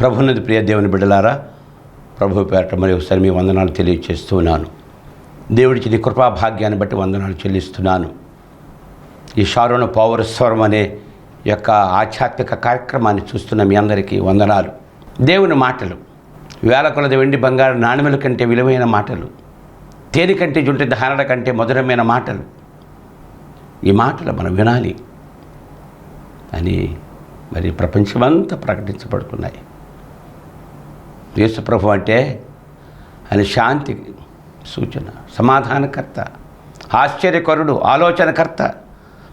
ప్రభున్నది ప్రియ దేవుని బిడ్డలారా ప్రభు పేరట మరి ఒకసారి మీ వందనాలు తెలియజేస్తున్నాను దేవుడిచ్చిన నీ కృపా భాగ్యాన్ని బట్టి వందనాలు చెల్లిస్తున్నాను. ఈ షారుణ పౌరస్వరం అనే యొక్క ఆధ్యాత్మిక కార్యక్రమాన్ని చూస్తున్న మీ అందరికీ వందనాలు. దేవుని మాటలు వేల కొలది వెండి బంగారు నాణ్యముల కంటే విలువైన మాటలు తేనె కంటే జుంటి ధారణ కంటే మధురమైన మాటలు ఈ మాటలు మనం వినాలి అని మరి ప్రపంచమంతా ప్రకటించబడుతున్నాయి. యేసుప్రభు అంటే ఆయన శాంతి సూచన సమాధానకర్త ఆశ్చర్యకరుడు ఆలోచనకర్త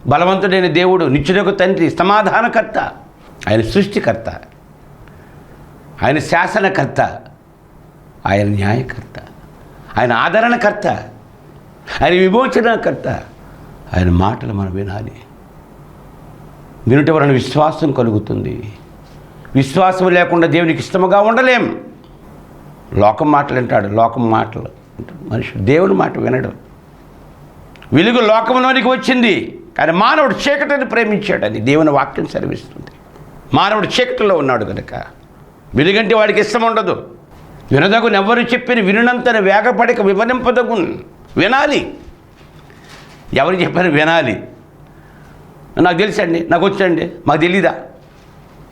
బలవంతుడైన దేవుడు నిత్యునకు తండ్రి సమాధానకర్త ఆయన సృష్టికర్త ఆయన శాసనకర్త ఆయన న్యాయకర్త ఆయన ఆదరణకర్త ఆయన విమోచనకర్త ఆయన మాటలు మనం వినాలి. వినుట వలన విశ్వాసం కలుగుతుంది. విశ్వాసం లేకుండా దేవునికి ఇష్టముగా ఉండలేం. లోకం మాటలు వింటాడు లోకం మాటలు మనిషి దేవుని మాట వినడు. వెలుగు లోకంలోనికి వచ్చింది కానీ మానవుడు చీకటిని ప్రేమించాడని దేవుని వాక్యం సెలవిస్తుంది. మానవుడు చీకటిలో ఉన్నాడు కనుక వెలుగంటే వాడికి ఇష్టం ఉండదు. వినదగును ఎవరు చెప్పిన వినునంతని వేగపడిక వివరింపదగు వినాలి. ఎవరు చెప్పారు వినాలి. నాకు తెలుసండి నాకు వచ్చండి మాకు తెలీదా?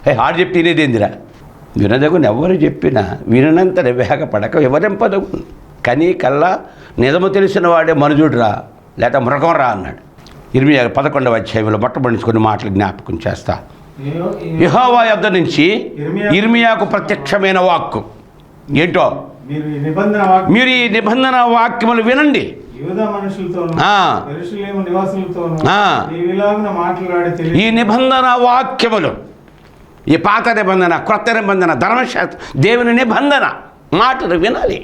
ఏ ఆడు చెప్పి తినేదేందిరా వినదగును ఎవరు చెప్పినా వినంత వేగపడక వివరింపదగు కనీ కల్లా నిజము తెలిసిన వాడే మనుజుడురా లేక మృగం రా అన్నాడు. ఇరవై పదకొండవ అధ్యాయంలో మొట్టమొదటి కొన్ని మాటలు జ్ఞాపకం చేస్తా. యెహో- యెహోవా యొద్ద నుంచి ఇర్మియాకు ప్రత్యక్షమైన వాక్కు. ఏంటో? మీరు ఈ నిబంధన వాక్యములు వినండి. ఈ నిబంధన వాక్యములు ఈ పాత నిబంధన క్రొత్త నిబంధన ధర్మశాస్త్ర దేవుని నిబంధన మాటలు వినాలి.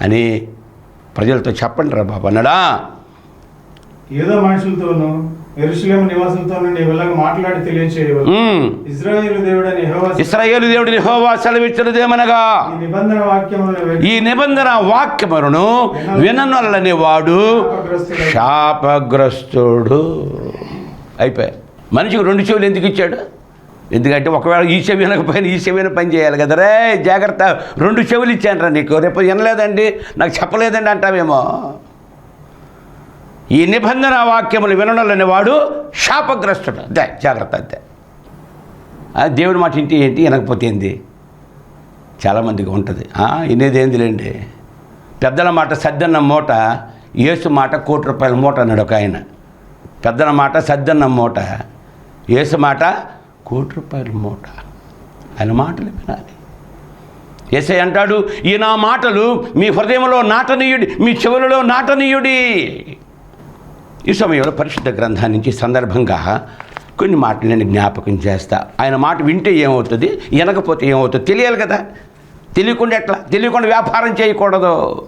అని ప్రజలతో చెప్పండి రా బాబు అన్నాడా? యూదా మనుషులతోను నివాసులతోను నీవిలాగ మాట్లాడి తెలియచేయవలెను ఉమ్. ఇజ్రాయేలు దేవుడని ఇస్రాయేలు దేవుడిని హోవా నిబంధన వాక్యములను ఈ నిబంధన వాక్యములను విననొల్లని వాడు శాపగ్రస్తుడు అయిపోయాయి మనిషికి రెండు చెవులు ఎందుకు ఇచ్చాడు? ఎందుకంటే ఒకవేళ ఈ చెవి వినకపోయినా ఈ చెవిన పని చేయాలి కదా. రే జాగ్రత్త. రెండు చెవులు ఇచ్చానరా నీకు. రేపు వినలేదండి. నాకు చెప్పలేదండి అంటావేమో. ఈ నిబంధన వాక్యములు వినడంలోని వాడు శాపగ్రస్తుడు. అంతే జాగ్రత్త అంతే ఆ దేవుడి మాట ఇంటి ఏంటి? వినకపోతే ఏంది? చాలామందికి ఉంటుంది. "ఆ, ఏందిలేండి? పెద్దల మాట సద్దన్న మూట యేసు మాట కోటి రూపాయల మూట అన్నాడు ఒక ఆయన. పెద్దల మాట సద్దన్న మూట యేసు మాట కోటి రూపాయల మూట. ఆయన మాటలు వినాలి. ఏసై అంటాడు ఈ నా మాటలు మీ హృదయంలో నాటనీయుడి మీ చెవులలో నాటనీయుడి. ఈ సమయంలో పరిశుద్ధ గ్రంథాన్ని నుంచి సందర్భంగా కొన్ని మాటలు నేను జ్ఞాపకం చేస్తా. ఆయన మాట వింటే ఏమవుతుంది? వినకపోతే ఏమవుతుంది? తెలియాలి కదా. తెలియకుండా ఎట్లా? తెలియకుండా వ్యాపారం చేయకూడదు.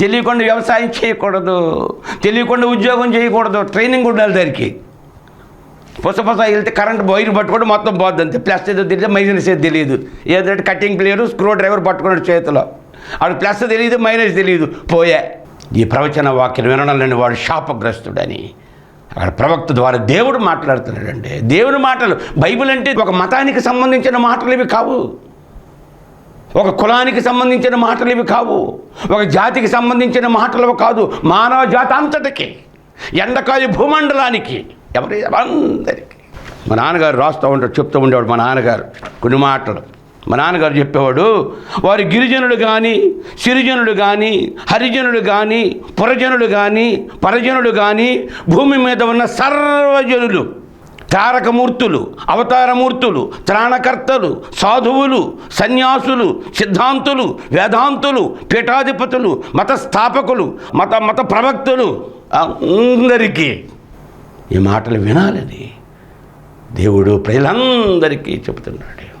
తెలియకుండా వ్యవసాయం చేయకూడదు. తెలియకుండా ఉద్యోగం చేయకూడదు. ట్రైనింగ్ ఉండాలి దానికి. పుస వెళ్తే కరెంట్ వైర్ పట్టుకోవడం మొత్తం పోద్ది అంతే. ప్లస్ ఏదో తెలియదు మైనస్ ఏదో తెలియదు. ఏదంటే కటింగ్ ప్లేయరు స్క్రూ డ్రైవర్ పట్టుకున్నాడు చేతిలో. ఆడు ప్లస్ తెలియదు మైనస్ తెలియదు. పోయే. ఈ ప్రవచన వాక్యం వినడం లేని వాడు శాపగ్రస్తుడని. అక్కడ ప్రవక్త ద్వారా దేవుడు మాట్లాడుతున్నాడండి. దేవుని మాటలు బైబిల్ అంటే ఒక మతానికి సంబంధించిన మాటలు ఇవి కావు. ఒక కులానికి సంబంధించిన మాటలు ఇవి కావు. ఒక జాతికి సంబంధించిన మాటలు కాదు. మానవ జాతి అంతటికి. ఎండకాయ భూమండలానికి. ఎవరి అందరికీ మా నాన్నగారు రాస్తూ ఉంటాడు చెప్తూ ఉండేవాడు మా నాన్నగారు. కొన్ని మాటలు. మా నాన్నగారు చెప్పేవాడు వారి గిరిజనుడు కానీ సిరిజనుడు కానీ హరిజనుడు కానీ పురజనుడు కానీ పరజనుడు కానీ భూమి మీద ఉన్న సర్వజనులు తారకమూర్తులు అవతారమూర్తులు త్రాణకర్తలు సాధువులు సన్యాసులు సిద్ధాంతులు వేదాంతులు పీఠాధిపతులు మత స్థాపకులు మత మత ప్రవక్తులు అందరికీ ఈ మాటలు వినాలని దేవుడు ప్రజలందరికీ చెబుతున్నాడు.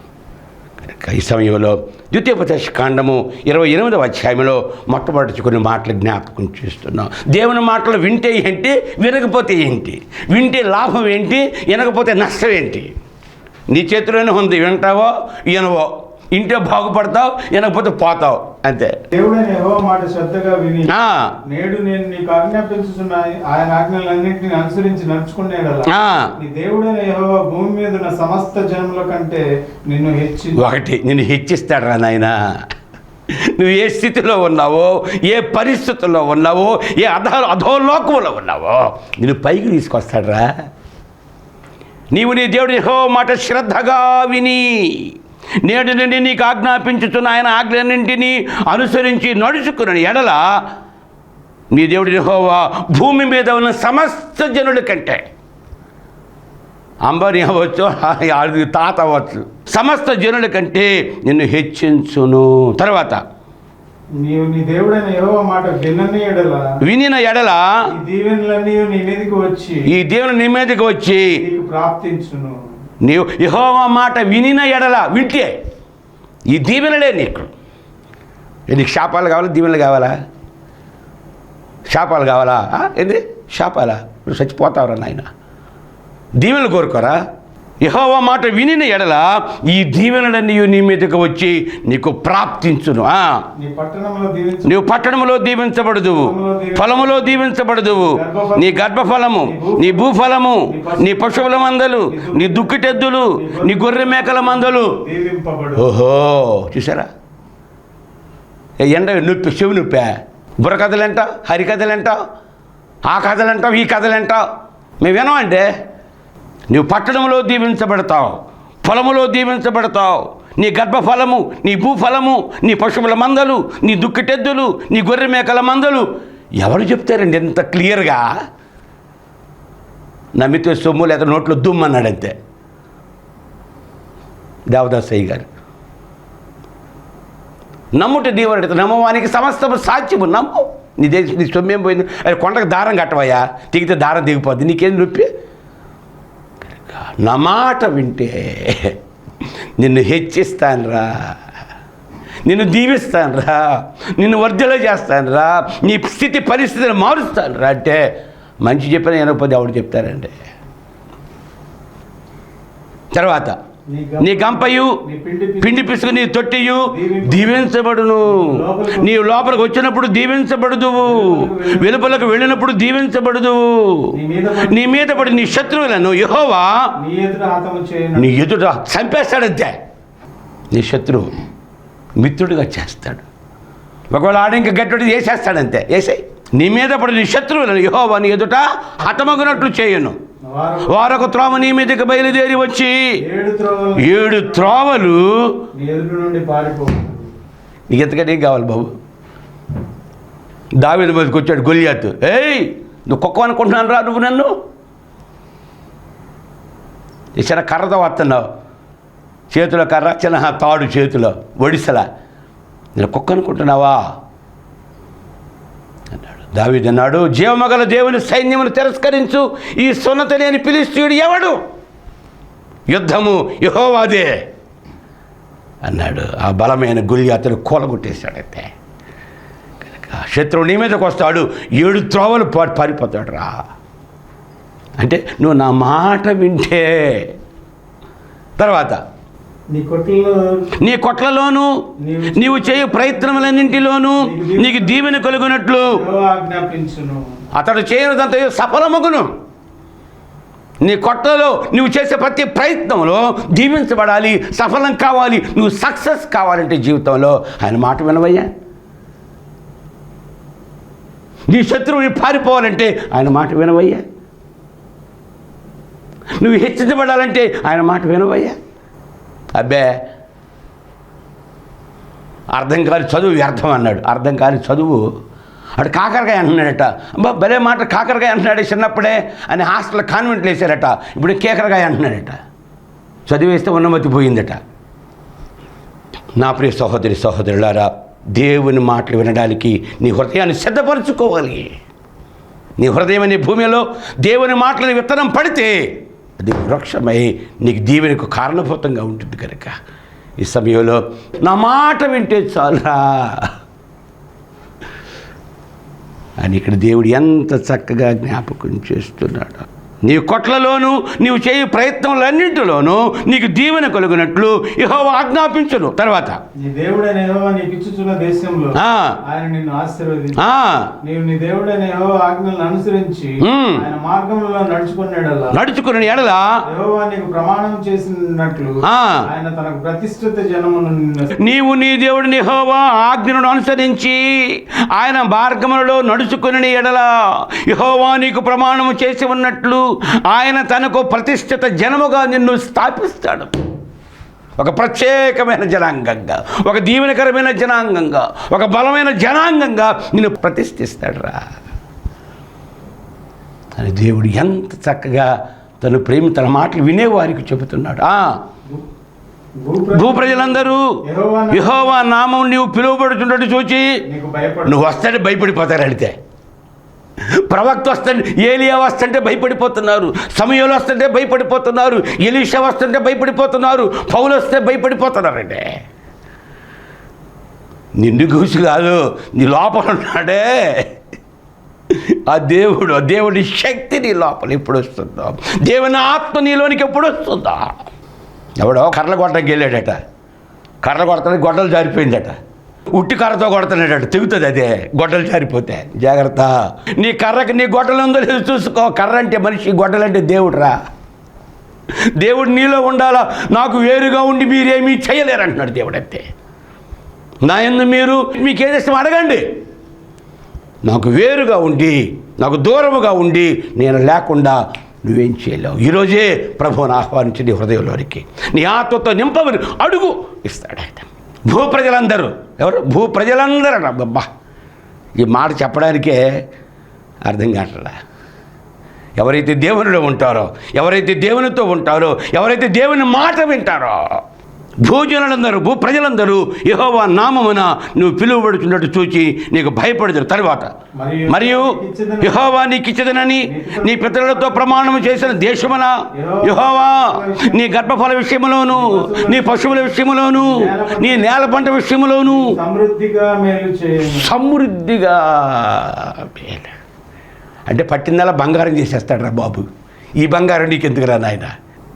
కనుక ఈ సమయంలో ద్వితీయోపదేశ కాండము ఇరవై ఎనిమిదవ అధ్యాయంలో మొట్టమొదటి కొన్ని మాటలు జ్ఞాపకం చేస్తున్నాం. దేవుని మాటలు వింటే ఏంటి? వినకపోతే ఏంటి? వింటే లాభం ఏంటి? వినకపోతే నష్టం ఏంటి? నీ చేతిలోనే ఉంది వింటావో వినవో? ఇంటే బాగుపడతావు వినకపోతే పోతావు. అంతే. మాట శ్రద్ధగా విని నేడు నేను నీకు ఆజ్ఞాపించుతున్న ఆయన ఆజ్ఞలన్నింటినీ అనుసరించి నడుచుకునేడలా ఆ. నీ దేవుడైన యెహోవా భూమి మీద ఉన్న సమస్త జనముల కంటే నిన్ను హెచ్చి ఒకటి నిన్ను హెచ్చిస్తాడు రా నాయన. నువ్వు ఏ స్థితిలో ఉన్నావో ఏ పరిస్థితుల్లో ఉన్నావో ఏ అధో అధోలోకంలో ఉన్నావో నిన్ను పైకి తీసుకొస్తాడురా. నీవు నీ దేవుడి హో మాట శ్రద్ధగా విని. నేడు నుండి నీకు ఆజ్ఞాపించుతున్న ఆయన ఆజ్ఞలన్నింటినీ అనుసరించి నడుచుకున్న ఎడల నీ దేవుడి హోవా భూమి మీద ఉన్న సమస్త జనుల కంటే. అంబరి అవ్వచ్చు ఆడిది తాత అవ్వచ్చు. సమస్త జనుల కంటే నిన్ను హెచ్చించును. తర్వాత నీవు నీ దేవుడైన యెహోవా మాట వినని ఎడల వినిన ఎడల ఈ దీవెనలన్నీ నీ మీదకి వచ్చి ఈ దేవుని నీ మీదకి వచ్చి ప్రాప్తించును. నీవు యహోవా మాట వినిన ఎడల వింటే ఈ దీవెనలే నీకు. నీకు శాపాలు కావాలా? దీవెనలు కావాలా? శాపాలు కావాలా? ఏంది? శాపాలా? నువ్వు చచ్చిపోతావురా నాయన. దీవెనలు కోరుకోరా? యహోవా మాట వినిన ఎడల ఈ దీవెనలన్నీ నీ మీదకి వచ్చి నీకు ప్రాప్తించును. పట్టణంలో నీవు పట్టణములో దీవించబడదు ఫలములో దీవించబడదు నీ గర్భఫలము. నీ భూఫలము నీ పశువుల మందలు నీ దుక్కిటెద్దులు నీ గొర్రె మేకల మందలు. ఓహో చూసారా ఏ ఎండ నొప్పి చెవి నొప్పా. బుర్ర కథలంట హరి కథలంట ఆ కథలంటావు ఈ కథలంటావు మేము వినమంటే నువ్వు పట్టణంలో దీవించబడతావు పొలములో దీవించబడతావు. నీ గర్భఫలము నీ భూఫలము నీ పశువుల మందలు నీ దుక్కిటెద్దులు నీ గొర్రె మేకల మందలు. ఎవరు చెప్తారండి ఎంత క్లియర్గా? నమ్మితే సొమ్ము లేదా నోట్లో దుమ్మన్నాడంతే దేవదాసయ్య గారు. నమ్ముట దేవుడు నమ్మవానికి సమస్తము సాధ్యము నమ్ము. నీ దేశం నీ సొమ్మేం పోయింది? అది కొండకు దారం కట్టవయ్యా దిగితే దారం దిగిపోద్ది నీకేం నొప్పి? నా మాట వింటే నిన్ను హెచ్చిస్తానురా నిన్ను దీవిస్తానురా నిన్ను వర్ధల చేస్తానురా నీ స్థితి పరిస్థితిని మారుస్తానురా అంటే మంచి చెప్పిన వినకపోతే ఎవడు చెప్తారండి తర్వాత నీ గంపయు నీ పిండి పిసుకు నీ తొట్టియు దీవించబడును. నీవు లోపలికి వచ్చినప్పుడు దీవించబడుదువు. వెలుపలకు వెళ్ళినప్పుడు దీవించబడుదువు. నీ మీద పడి- నీ నీ శత్రువులను యహోవా నీ ఎదుట నీ చంపేస్తాడంతే. నీ శత్రువు మిత్రుడిగా చేస్తాడు. ఒకవేళ ఆడ ఇంకా గట్టి వేసేస్తాడంతే వేసాయి నీ మీద పడి నీ శత్రువులను యహోవా నీ ఎదుట హతమగునట్లు చేయను. వారొక త్రోమ నీ మీదకి బయలుదేరి వచ్చి ఏడు త్రోవలు నీకు ఎంతకంటే ఏం కావాలి బాబు. దావేది మీదకి వచ్చాడు గొలియాతు ఏయ్ నువ్వు కుక్క అనుకుంటున్నాను రా నువ్వు నన్ను. చిన్న కర్రతో వస్తున్నావు చేతిలో కర్ర చిన్న తాడు చేతిలో ఒడిసలా. నేను కుక్క అనుకుంటున్నావా? అన్నాడు. దావిదన్నాడు అన్నాడు జీవమగల దేవుని సైన్యమును తిరస్కరించు. ఈ సున్నత లేని పిలిస్తీయుడు ఎవడు? యుద్ధము యహోవాదే. అన్నాడు. ఆ బలమైన గురి అతను కూలగొట్టేశాడైతే. కనుక శత్రువు నీ మీదకి వస్తాడు. ఏడు త్రోవలు పారిపోతాడు రా అంటే నువ్వు నా మాట వింటే. తర్వాత నీ కొట్లలో కొట్లలోను నీవు చేయు ప్రయత్నములన్నింటిలోనూ నీకు దీవెన కలుగునట్లు. అతడు చేయనిదంత సఫలమగును. నీ కొట్టలో నువ్వు చేసే ప్రతి ప్రయత్నంలో దీవించబడాలి సఫలం కావాలి నువ్వు సక్సెస్ కావాలంటే జీవితంలో. ఆయన మాట వినవయ్యా. నీ శత్రువుని పారిపోవాలంటే ఆయన మాట వినవయ్యా. నువ్వు హెచ్చించబడాలంటే ఆయన మాట వినవయ్యా. అబ్బే అర్థం కాని చదువు వ్యర్థం అన్నాడు. అర్థం కాని చదువు. అటు కాకరకాయ అంటున్నాడట. అబ్బా భలే మాట కాకరకాయ అంటున్నాడు చిన్నప్పుడే అని హాస్టల్ కాన్వెంట్లు వేశారట. ఇప్పుడు కేకరకాయ అంటున్నాడట. చదివేస్తే ఉన్నమతి పోయిందట. నా ప్రియ సహోదరి సహోదరులారా దేవుని మాటలు వినడానికి నీ హృదయాన్ని సిద్ధపరచుకోవాలి. నీ హృదయం అనే భూమిలో దేవుని మాటలు విత్తనం పడితే అది వృక్షమై. నీకు దీవెనకు కారణభూతంగా ఉంటుంది కనుక ఈ సమయంలో నా మాట వింటే చాలరా. అని ఇక్కడ దేవుడు ఎంత చక్కగా జ్ఞాపకం చేస్తున్నాడు. నీ కొట్లలోను నీవు చేయు ప్రయత్నములన్నింటిలోనూ నీకు దీవెన కలుగునట్లు యెహోవా ఆజ్ఞాపించును తర్వాత నీ దేవుడైన యెహోవా నీకు ఇచ్చుచున్న దేశంలో ఆ, ఆయన నిన్ను ఆశీర్వదించి ఆ, నీవు నీ దేవుడైన యెహోవా ఆజ్ఞలను అనుసరించి మ్మ్. ఆయన మార్గంలో నడుచుకున్నాడల్లా నడుచుకుని ఎడల యెహోవా నీకు ప్రమాణం చేసినట్లు ఆ. ఆయన తనకు ప్రతిష్ఠిత జనమును నీవు నీ దేవుడిని యెహోవా ఆజ్ఞను అనుసరించి ఆయన మార్గములలో నడుచుకుని ఎడల యెహోవా నీకు ప్రమాణము చేసి ఉన్నట్లు ఆయన తనకు ప్రతిష్ఠిత జనముగా నిన్ను స్థాపిస్తాడు. ఒక ప్రత్యేకమైన జనాంగంగా ఒక దీవెనకరమైన జనాంగంగా ఒక బలమైన జనాంగంగా నిన్ను ప్రతిష్ఠిస్తాడు రా అని దేవుడు ఎంత చక్కగా తను ప్రేమ తన మాటలు వినేవారికి చెబుతున్నాడు. ఆ, భూప్ర- భూప్రజలందరూ యెహోవా నామం నీవు పిలువబడుతున్నట్టు చూచి నువ్వు వస్తాడే భయపడిపోతారు అడితే ప్రవక్త వస్తుంటే ఏలియా వస్తుంటే భయపడిపోతున్నారు సమయంలో వస్తుంటే భయపడిపోతున్నారు ఎలీషా వస్తుంటే భయపడిపోతున్నారు పౌలు వస్తే భయపడిపోతున్నారంటే నిన్ను కూసి కాదు నీ లోపల ఉన్నాడే. ఆ దేవుడు ఆ దేవుడి శక్తి నీ లోపల ఎప్పుడు వస్తుందో దేవుని ఆత్మ నీలోనికి ఎప్పుడు వస్తుందా. ఎవడో కర్రలు కొట్టడానికి వెళ్ళాడట. కర్రలు కొట్టడానికి గొడ్డలు జారిపోయిందట. ఉట్టి కర్రతో కొడుతున్నాడు తెగుతుంది అదే. గొడ్డలు జారిపోతే. జాగ్రత్త. నీ కర్రకి నీ గొడ్డలు ఉందో లేదో చూసుకో. కర్ర అంటే మనిషి గొడ్డలంటే దేవుడురా. దేవుడు నీలో ఉండాలా? నాకు వేరుగా ఉండి మీరేమీ చేయలేరు అంటున్నాడు దేవుడు అంతే నా ఎందు మీరు మీకు అడగండి. నాకు వేరుగా ఉండి నాకు దూరముగా ఉండి నేను లేకుండా నువ్వేం చేయలేవు. ఈరోజే ప్రభువుని ఆహ్వానించి నీ హృదయంలోనికి నీ ఆత్మతో నింపమని అడుగు ఇస్తాడు ఆయన. భూ ప్రజలందరూ ఎవరు? భూ ప్రజలందరూ అబ్బా ఈ మాట చెప్పడానికే అర్థం కావట్లా ఎవరైతే దేవునిలో ఉంటారో ఎవరైతే దేవునితో ఉంటారో ఎవరైతే దేవుని మాట వింటారో భూజనులందరూ భూ ప్రజలందరూ యెహోవా నామమున నువ్వు పిలువబడుతున్నట్టు చూచి నీకు భయపడదురు. తర్వాత మరియు యెహోవా నీకు ఇచ్చదనని నీ పితరులతో ప్రమాణం చేసిన దేశమున యెహోవా నీ గర్భఫల విషయములోను నీ పశువుల విషయములోను నీ నేల పంట విషయములోను సమృద్ధిగా. అంటే పట్టిందల్లా బంగారం చేసేస్తాడు రా బాబు. ఈ బంగారం నీకు ఎందుకురా నాయన?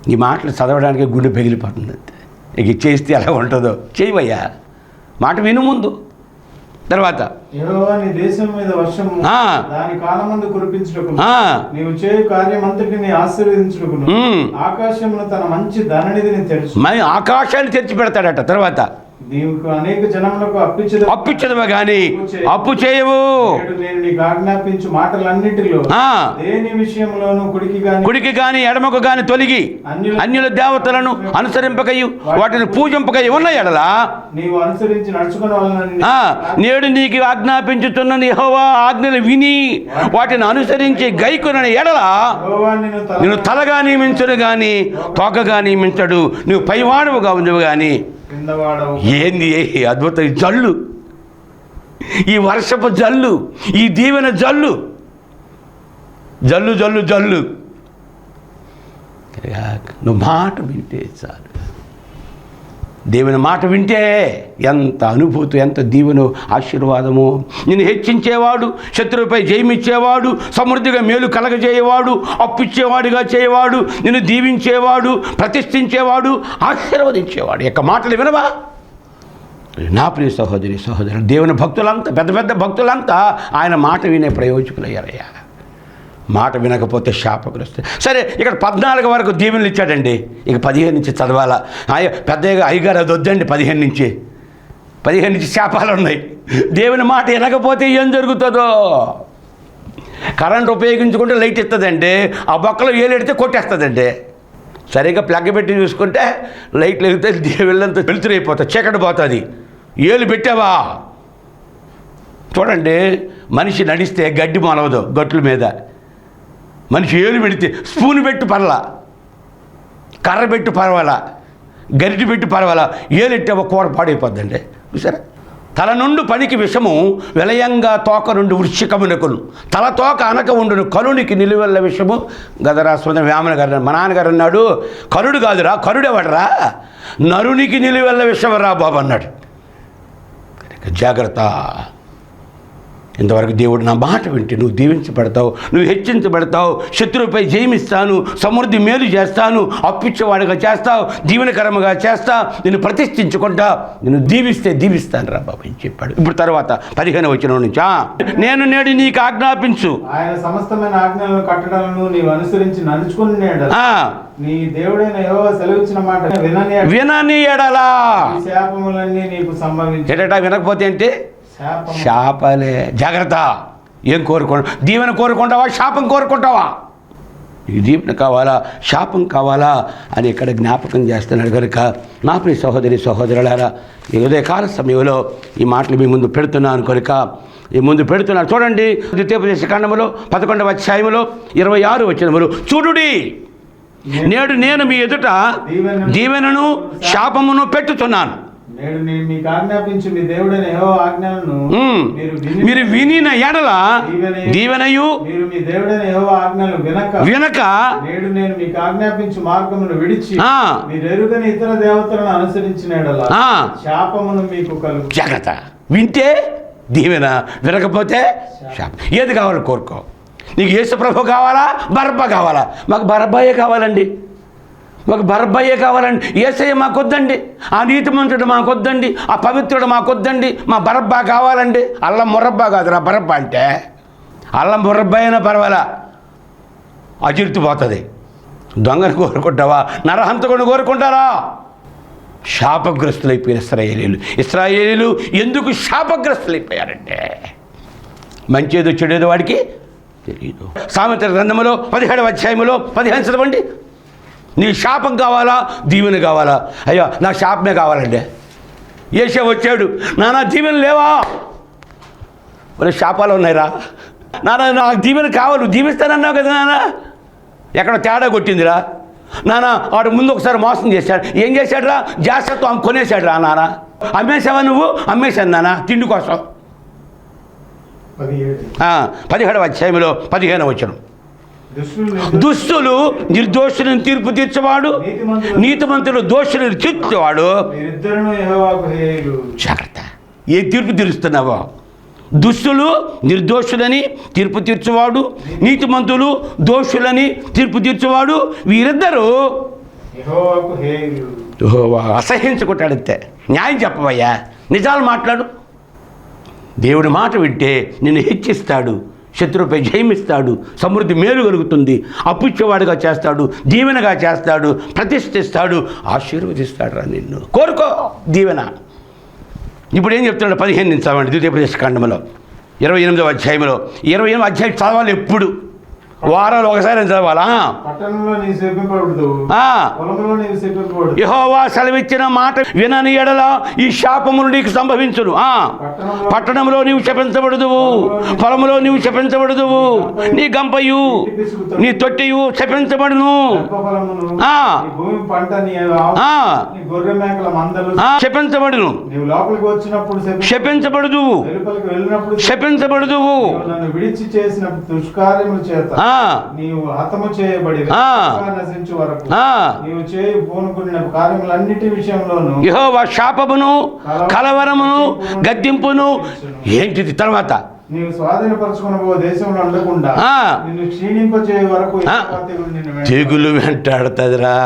ఈ మాటలు చదవడానికి గుండె పగిలిపోతుంది. అంతే ఇక చేస్తే ఎలా ఉంటుందో చేయవయ్యా. మాట విను ముందు. తర్వాత. ఆకాశాన్ని తెరిచి. పెడతాడట తర్వాత. అప్పిచ్చదవా కానీ అప్పు చేయవు. ఆజ్ఞాపించు మాటలన్నిటిలో దేని విషయంలోనూ కుడికి గాని కుడికి ఎడమకు కానీ తొలగి అన్యుల దేవతలను అనుసరింపకయు వాటిని పూజింపకయు ఉన్న ఎడలా నీవు అనుసరించి నడుచుకున్న వలన ఆ, నేడు నీకు ఆజ్ఞాపించుతున్న యెహోవా ఆజ్ఞలు విని వాటిని అనుసరించి గైకొనని ఎడల నేను తలగా నియమించును కానీ తోకగా నియమించడు. నువ్వు పైవాడవుగా ఉండవు వాడవు ఏంది? అద్భుతం. జల్లు. ఈ వర్షపు జల్లు. ఈ దీవెన జల్లు. జల్లు జల్లు జల్లు. నువ్వు మాట వింటే చాలు. దేవుని మాట వింటే ఎంత అనుభూతి ఎంత దీవెను ఆశీర్వాదము. నిన్ను హెచ్చించేవాడు శత్రువుపై జయమిచ్చేవాడు సమృద్ధిగా మేలు కలగజేయవాడు అప్పిచ్చేవాడుగా చేయవాడు నిన్ను దీవించేవాడు ప్రతిష్ఠించేవాడు ఆశీర్వదించేవాడు. యొక్క మాటలు వినవా? నా ప్రియ సహోదరి సహోదరులు దేవుని భక్తులంతా పెద్ద పెద్ద భక్తులంతా ఆయన మాట వినే ప్రయోజకులయ్యారయ్యా. మాట వినకపోతే శాపగ్రస్తే. సరే ఇక్కడ పద్నాలుగు వరకు దీవెనలు ఇచ్చాడండి. ఇక పదిహేను నుంచి చదవాలా? పెద్దగా అయ్యగారు అది వద్దండి పదిహేను నుంచి. పదిహేను నుంచి శాపాలు ఉన్నాయి. దేవుని మాట వినకపోతే ఏం జరుగుతుందో? కరెంట్ ఉపయోగించుకుంటే లైట్ ఇస్తుందండి. ఆ బొక్కలో ఏలెడితే కొట్టేస్తుందండి. సరిగ్గా ప్లగ్ పెట్టి చూసుకుంటే లైట్ వెళ్తే దేవుళ్ళంతా వెలుతురైపోతుంది చీకటి పోతుంది. ఏలు పెట్టావా? చూడండి మనిషి నడిస్తే గడ్డి మొలవదు గట్ల మీద. మనిషి ఏలు పెడితే స్పూన్ పెట్టి పర్లా కర్ర పెట్టి పర్వాలా? గరిటి పెట్టి పర్వాలా? ఏలెట్టే ఒక కూర పాడైపోద్దండి. చూసారా? తల నుండి పనికి విషము విలయంగా తోక నుండి వృశ్చికమునకును. తల తోక అనక ఉండును కరుడికి నిలువెల్ల విషము. గదరాస్పద వేమన గారు మా నాన్నగారు అన్నాడు కరుడు కాదురా కరుడెవడరా? నరునికి నిలువెల్ల విషమరా బాబు అన్నాడు. జాగ్రత్త. ఇంతవరకు దేవుడు నా మాట వింటే నువ్వు దీవించబడతావు నువ్వు హెచ్చించబడతావు శత్రువుపై జయమిస్తాను సమృద్ధి మేలు చేస్తాను అప్పిచ్చేవాడిగా చేస్తావు దీవెనకరముగా చేస్తా నిన్ను ప్రతిష్ఠించుకుంటా నిన్ను దీవిస్తే దీవిస్తాను రా బాబు అని చెప్పాడు. ఇప్పుడు తర్వాత పదిహేను వచ్చిన నుంచి "ఆ, నేను నేడు నీకు ఆజ్ఞాపించు. ఆయన సమస్తమైన ఆజ్ఞలను కట్టడాలను నీవు అనుసరించి నడుచుకున్నాడు. ఆ, నీ దేవుడైన యెహోవా సెలవిచ్చిన మాట వినని వినని ఎడలా శాపములన్నీ నీకు సంభవించి. ఎడట వినకపోతే ఏంటి? శాపము శాపాలే. జాగ్రత్త. ఏం కోరుకో దీవెన కోరుకుంటావా? శాపం కోరుకుంటావా? నీకు దీవెన కావాలా? శాపం కావాలా? అని ఇక్కడ జ్ఞాపకం చేస్తున్నాడు కనుక నా ప్రియ సహోదరి సహోదరులారా ఈ ఉదయకాల సమయంలో ఈ మాటలు మీ ముందు పెడుతున్నాను కనుక ఈ ముందు పెడుతున్నాను. చూడండి ద్వితీయోపదేశ ఖండములో పదకొండవ అధ్యాయములో ఇరవై ఆరు వచ్చినములు చూడుడి నేడు నేను మీ ఎదుట దీవెనను శాపమును పెట్టుతున్నాను. నేడు నేను మీకు ఆజ్ఞాపించి మీ దేవుడైన యెహోవా ఆజ్ఞలను ఉమ్. మీరు విని మీరు వినిన ఎడల దీవెనయు మీరు మీ దేవుడైన యెహోవా ఆజ్ఞలు వినక వినక నేడు నేను మీకు ఆజ్ఞాపించు మార్గమును విడిచి. మీరు ఎరుగని ఇతర దేవతలను అనుసరించిన యెడల ఆ. శాపమును మీకు కలుగు జాగ్రత్త వింటే దీవెన వినకపోతే శాపం ఏది కావాలి కోరుకో నీకు యేసు ప్రభు కావాలా బరబ్బ కావాలా మాకు బరబ్బాయే కావాలండి ఒక బర్బయ్య కావాలండి. ఏసయ్య మాకొద్దండి. ఆ నీతిమంతుడు మాకొద్దండి. ఆ పవిత్రుడు మాకొద్దండి. మా బరబ్బా కావాలండి. అల్లం మురబ్బా కాదురా బరబ్బా అంటే. అల్లం మురబ్బా అయినా పర్వాలా? అజిర్తిపోతుంది దొంగను కోరుకుంటావా? నరహంతకుని కోరుకుంటారా? శాపగ్రస్తులైపోయిన ఇస్రాయేలీలు. ఇస్రాయేలీలు ఎందుకు శాపగ్రస్తులైపోయారంటే? మంచేదో చెడేదో వాడికి తెలియదు సామెత గ్రంథములో పదిహేడవ అధ్యాయములో పదిహేను చదవండి. నీ శాపం కావాలా? దీవెన కావాలా? అయ్యో నా శాపమే కావాలండి. ఏసే వచ్చాడు. నానా దీవెన లేవా? మరి శాపాలు ఉన్నాయిరా. నాన్న నాకు దీవెన కావాలి. దీవిస్తానన్నావు కదా నాన్న ఎక్కడ తేడా కొట్టిందిరా. నాన్న వాడు ముందు ఒకసారి మోసం చేశాడు. ఏం చేశాడు రా జాగ్రత్తతో ఆమె కొనేశాడు రా నాన్న అమ్మేశావా నువ్వు? అమ్మేశాను నాన్న తిండి కోసం. పదిహేడు. పదిహేడవ అధ్యాయంలో పదిహేను వచ్చను దుస్తులు నిర్దోషులను తీర్పు తీర్చేవాడు నీతిమంతులు దోషులను తీర్చేవాడు. జాగ్రత్త. ఏ తీర్పు తీరుస్తున్నావో? దుస్తులు నిర్దోషులని తీర్పు తీర్చువాడు నీతిమంతులు దోషులని తీర్పు తీర్చువాడు వీరిద్దరూ అసహించుకుంటాడంతే న్యాయం చెప్పవయ్యా. నిజాలు మాట్లాడు. దేవుడి మాట వింటే నిన్ను హెచ్చిస్తాడు. శత్రువుపై జయమిస్తాడు. సమృద్ధి మేలు కలుగుతుంది. అప్పుచ్చేవాడుగా చేస్తాడు. దీవెనగా చేస్తాడు. ప్రతిష్ఠిస్తాడు. ఆశీర్వదిస్తాడు రా నిన్ను. కోరుకో దీవెన. ఇప్పుడు ఏం చెప్తున్నాడు? పదిహేను నిమిషాలు ద్వితీయ ప్రదేశ కాండంలో ఇరవై ఎనిమిదవ అధ్యాయంలో ఇరవై ఎనిమిది అధ్యాయం చదవాలి ఎప్పుడు? వారాలు ఒకసారి చదవాలా? యహోవా సెలవిచ్చిన మాట వినని ఎడల ఈ శాపములు నీకు సంభవించును. ఆ. పట్టణంలో నీవు శపించబడదువు పొలంలో నీవు శపించబడదువు నీ గంపయు నీ తొట్టియు శపించబడును. గర్భఫలమును ఆ. నీ భూమి పంట నీ ఆవు- ఆ. నీ గొర్రె మేకల మందలు ఆ, శపించబడును. నీవు లోపలికి వచ్చినప్పుడు శపించ- శపించబడుదువు. శపించబడుదువు. చేసిన దుష్కార్యముల చేత నీవు హతము చేయబడి ఆ. నశించు వరకు. ఆ. నీవు చేయి పూనుకున్న కార్యములన్నిటి విషయంలోను యెహోవా శాపమును కలవరమును గద్దింపును ఏంటిది తర్వాత? నీవు స్వాధీనపరచుకున్న దేశంలో ఉండకుండా ఆ. నిన్ను క్షీణింపచేయ వరకు ఆ. యెహోవా తెగులు వెంటాడుతుందిరా.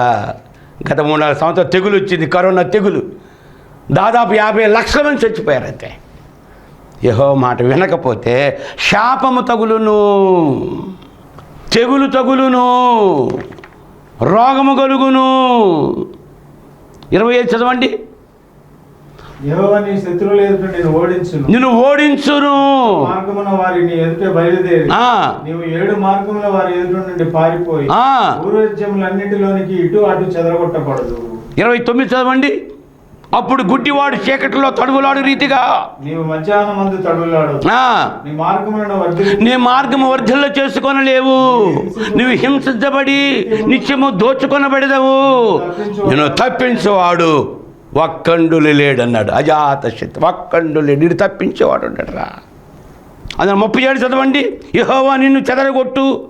గత మూడు నాలుగు సంవత్సరాలు తెగులు వచ్చింది కరోనా తెగులు. దాదాపు యాభై లక్షల మంది చచ్చిపోయారు అంతే. యహో మాట వినకపోతే శాపము తగులును. తెగులు తగులును రోగము కలుగును ఇరవై ఐదు చదవండి. యెహోవా నీ శత్రువులు ఎదుట నేను ఓడించును. నిన్ను ఓడించును. మార్గమున వారి నీ ఎదుట బయలుదేరి. నీవు ఏడు మార్గముల వారి ఎదుట నుండి పారిపోయి ఆ. ఊరజ్యములన్నిటిలోనికి ఇటు అటు చెదరగొట్టబడదు. ఇరవై తొమ్మిది చదవండి. అప్పుడు గుడ్డివాడు చీకటిలో తడుగులాడు రీతిగా. నీ మార్గము వర్ధల్లో చేసుకొనలేవు. నువ్వు హింసించబడి నిత్యము దోచుకొనబడదవు. నేను తప్పించేవాడు ఒక్కండులు లేడన్నాడు. అజాత శక్తి. ఒక్కండు లేడు నేను తప్పించేవాడు అన్నాడురా అందులో ముప్పై ఏడు చదవండి. యహోవా నిన్ను చెదరగొట్టు.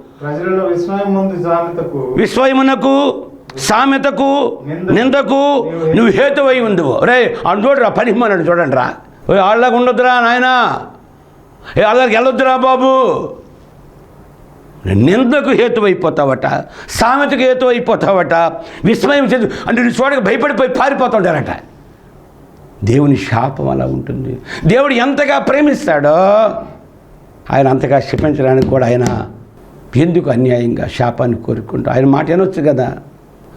విశ్వయమునకు సామెతకు నిందకు నువ్వు హేతువై ఉందివు రే అని చూడరా పని మనడు చూడండి రా వాళ్ళగా ఉండొద్దురా నాయనా. ఏ అల్లరికి వెళ్ళొద్దురా బాబు. నిందకు హేతు అయిపోతావట సామెతకు హేతు అయిపోతావట విస్మయం చెందు అంటే నువ్వు చూడక భయపడిపోయి పారిపోతుంటారట. దేవుని శాపం అలా ఉంటుంది. దేవుడు ఎంతగా ప్రేమిస్తాడో ఆయన అంతగా క్షమించడానికి కూడా ఆయన ఎందుకు అన్యాయంగా శాపాన్ని కోరుకుంటూ? ఆయన మాట వినొచ్చు కదా?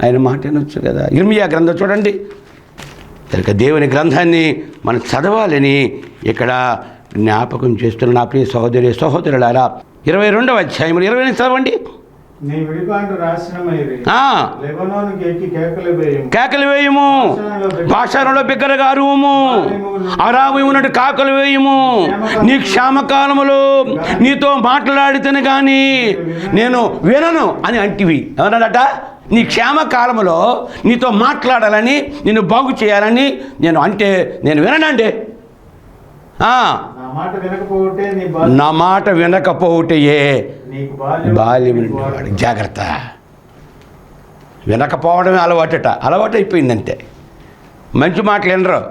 ఆయన మాట వినొచ్చు కదా. ఇర్మియా గ్రంథం చూడండి. కనుక దేవుని గ్రంథాన్ని మనం చదవాలని ఇక్కడ జ్ఞాపకం చేస్తున్న నా ప్రియ సహోదరి సహోదరులారా ఇరవై రెండవ అధ్యాయములు. ఇరవై చదవండి. కేకలు వేయము. భాషలో బిగ్గరగా అరువుము. అరావు ఉన్నట్టు కాకలు వేయము. నీ క్షామకాలములో నీతో మాట్లాడితేనే కానీ నేను వినను అని అంటివి. ఎవరన్నట నీ క్షేమకాలములో నీతో మాట్లాడాలని నిన్ను బాగు చేయాలని నేను అంటే నేను విననండి ఆ, నా మాట వినకపోవుటయే. నీకు బాల్యం. జాగ్రత్త. వినకపోవడమే అలవాటట. అలవాటు అయిపోయిందంటే. మంచి మాటలు వినరు.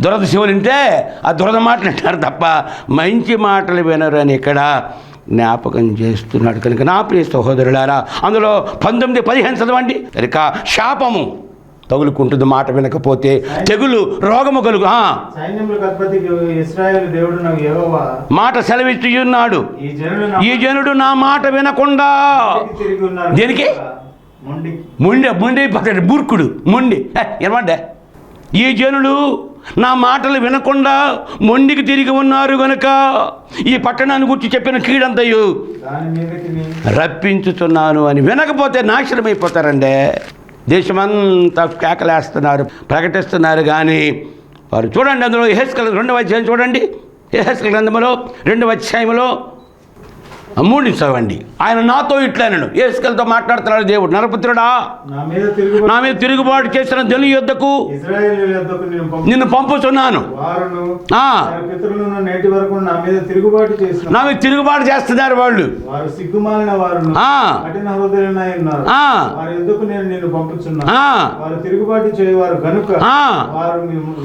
దురద శివులు వింటే ఆ దురద మాటలు వింటారు తప్ప మంచి మాటలు వినరు అని ఇక్కడ జ్ఞాపకం చేస్తున్నాడు. కనుక నా ప్రియ సహోదరులారా అందులో పంతొమ్మిది పదిహేను చదవండి. కనుక శాపము తగులుకుంటుంది మాట వినకపోతే తెగులు రోగము కలుగు మాట సెలవిచ్చి ఉన్నాడు ఈ జనుడు నా మాట వినకుండా. దేనికి? ముండే. ముండే పట్టాడు మూర్ఖుడు మొండి. ఏమంటే ఈ జనులు నా మాటలు వినకుండా మొండికి తిరిగి ఉన్నారు గనుక ఈ పట్టణాన్ని గురించి చెప్పిన కీడంతయు రప్పించుతున్నాను అని వినకపోతే నాశనమైపోతారండి. దేశమంతా కేకలేస్తున్నారు ప్రకటిస్తున్నారు కానీ వారు చూడండి అందులో హెస్కల్ రెండవ అధ్యాయం చూడండి. హెస్కల్ గ్రంథములో రెండవ అధ్యాయంలో మూడు చదవండి ఆయన నాతో ఇట్లనను ఏసుకలతో మాట్లాడుతున్నాడు దేవుడు. నరపుత్రుడా నా మీద తిరుగుబాటు చేసిన జను నేను పంపు నిన్ను పంపుతున్నాను నా మీద తిరుగుబాటు చేస్తున్నారు వాళ్ళు.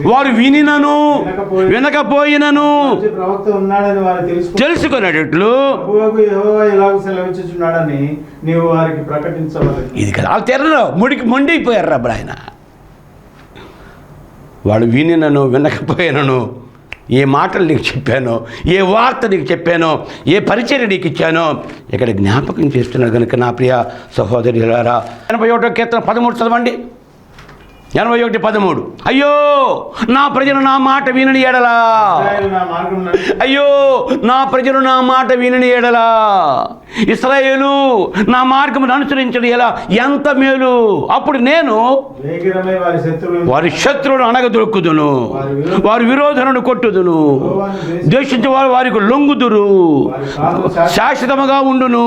వారు నేను వినినను వినకపోయినను. మంచి ప్రవక్త ఇలాగ నీవు వారికి ప్రకటించవాలి ఇది కదా. వాళ్ళు తెరలో ముడికి మొండిపోయారు రబ్బరు ఆయన వాడు వినినను వినకపోయినను ఏ మాటలు నీకు చెప్పానో ఏ వార్త నీకు చెప్పానో ఏ పరిచయం నీకు ఇచ్చానో ఇక్కడ జ్ఞాపకం చేస్తున్నాడు కనుక నా ప్రియ సహోదరి ఎనభై ఒకటో కీర్తన పదమూడు చదవండి. ఎనభై ఒకటి పదమూడు. అయ్యో నా ప్రజలు నా మాట వినని మార్గం అయ్యో నా ప్రజలు నా మాట వినని ఎడలా? ఇస్రాయేలు నా మార్గమును అనుసరించడం ఎలా? ఎంత మేలు? అప్పుడు నేను వారి శత్రువును అనగదొక్కుదును వారి విరోధనను కొట్టుదును. ద్వేషించే వారు వారికి లొంగుదురు. శాశ్వతముగా ఉండును.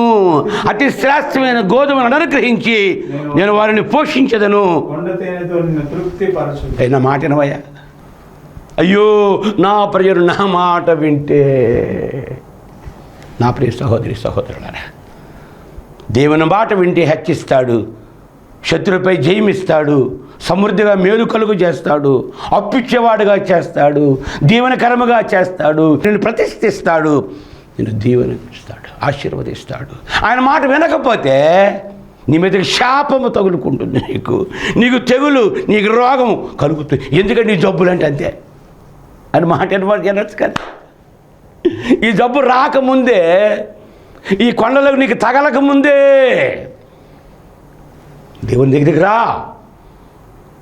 అతి శ్రేష్టమైన గోధుమలను అనుగ్రహించి నేను వారిని పోషించదను. కొండ అయినా మాట వినవయ్యా అయ్యో నా ప్రజలు నా మాట వింటే నా ప్రియ సహోదరి సహోదరులారా దేవుని మాట వింటే హెచ్చిస్తాడు శత్రుపై జయమిస్తాడు సమృద్ధిగా మేలు కలుగు చేస్తాడు అప్పిచ్చేవాడుగా చేస్తాడు దీవనకరముగా చేస్తాడు నేను ప్రతిష్ఠిస్తాడు నేను దీవనిస్తాడు ఆశీర్వదిస్తాడు. ఆయన మాట వినకపోతే నీ మీదకి శాపము తగులుకుంటుంది నీకు. నీకు తెగులు నీకు రోగము కలుగుతుంది. ఎందుకంటే నీ జబ్బులు అంటే అంతే. అని మాట ఎనమాట అనొచ్చు కదా. ఈ జబ్బు రాకముందే ఈ కొండలకు నీకు తగలక ముందే దేవుని దగ్గరికి రా.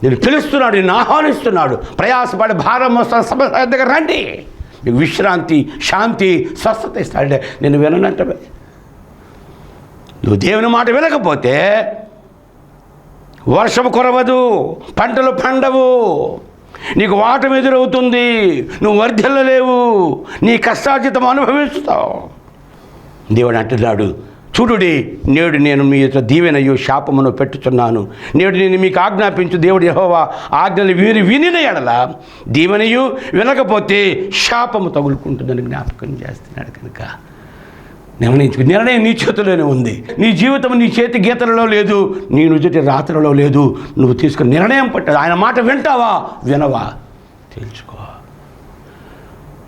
నేను పిలుస్తున్నాడు నేను ఆహ్వానిస్తున్నాడు. ప్రయాసపడి భారం వస్తాను సభ దగ్గర రండి. మీకు విశ్రాంతి శాంతి స్వస్థత ఇస్తాడే. నేను విననంటమే నువ్వు దేవుని మాట వినకపోతే వర్షము కురవదు పంటలు పండవు. నీకు వాటం ఎదురవుతుంది నువ్వు వర్ధిల్లలేవు నీ కష్టార్జితం అనుభవిస్తావు. దేవుడు అంటున్నాడు చూడుడి నేడు నేను మీ యొక్క దీవెనయు శాపమును పెట్టుచున్నాను. నేడు నేను మీకు ఆజ్ఞాపించు దేవుడు యహోవా ఆజ్ఞలు వీరి వినిన ఎడల దీవెనయు వినకపోతే శాపము తగులుకుంటుందని జ్ఞాపకం చేస్తున్నాడు కనుక నిర్ణయించుకు నిర్ణయం నీ చేతిలోనే ఉంది. నీ జీవితం నీ చేతి గీతలలో లేదు నీ నుజటి రాత్రలో లేదు. నువ్వు తీసుకుని నిర్ణయం పట్టదు ఆయన మాట వింటావా? వినవా? తెలుసుకో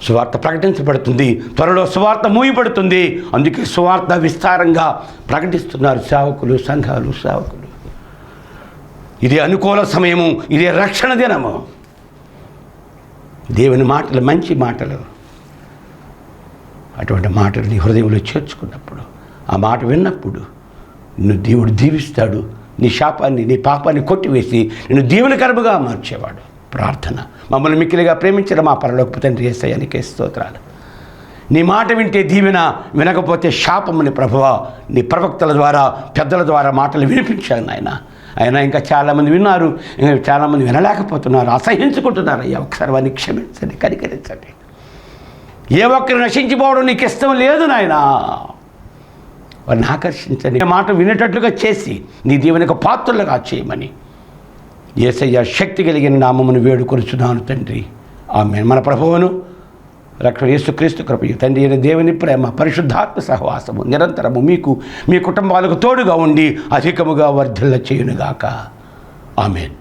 సువార్త ప్రకటించబడుతుంది. త్వరలో సువార్త మూయబడుతుంది. అందుకే సువార్త విస్తారంగా ప్రకటిస్తున్నారు సేవకులు సంఘాలు సేవకులు. ఇది అనుకూల సమయము ఇది రక్షణ దినము. దేవుని మాటలు మంచి మాటలు. అటువంటి మాటలు నీ హృదయంలో చేర్చుకున్నప్పుడు ఆ మాట విన్నప్పుడు నిన్ను దేవుడు దీవిస్తాడు నీ శాపాన్ని నీ పాపాన్ని కొట్టివేసి నిన్ను దీవెనకరముగా మార్చేవాడు. ప్రార్థన. మమ్మల్ని మిక్కిలిగా ప్రేమించిన మా పరలోకి తండ్రి ఏసయ్యానికి స్తోత్రాలు. నీ మాట వింటే దీవెన వినకపోతే శాపముని ప్రభువ నీ ప్రవక్తల ద్వారా పెద్దల ద్వారా మాటలు వినిపించాను నాయన. అయినా ఇంకా చాలామంది విన్నారు ఇంకా చాలామంది వినలేకపోతున్నారు అసహించుకుంటున్నారు అయ్యా ఒకసారి వారిని క్షమించండి కనికరించండి. ఏ ఒక్కరు నశించిపోవడం నీకు ఇష్టం లేదు నాయనా. వారిని ఆకర్షించని మాట వినేటట్లుగా చేసి నీ దీవెనకు పాత్రలుగా చేయమని. ఏసయ్య శక్తి కలిగిన నామమును వేడుకొనుచున్నాను తండ్రి. ఆమె మన ప్రభువును రక్షణ యేసుక్రీస్తు కృపయు తండ్రి అయిన దేవుని ప్రేమ పరిశుద్ధాత్మ సహవాసము నిరంతరము మీకు మీ కుటుంబాలకు తోడుగా ఉండి అధికముగా వర్ధిల్ల చేయునుగాక ఆమెన్.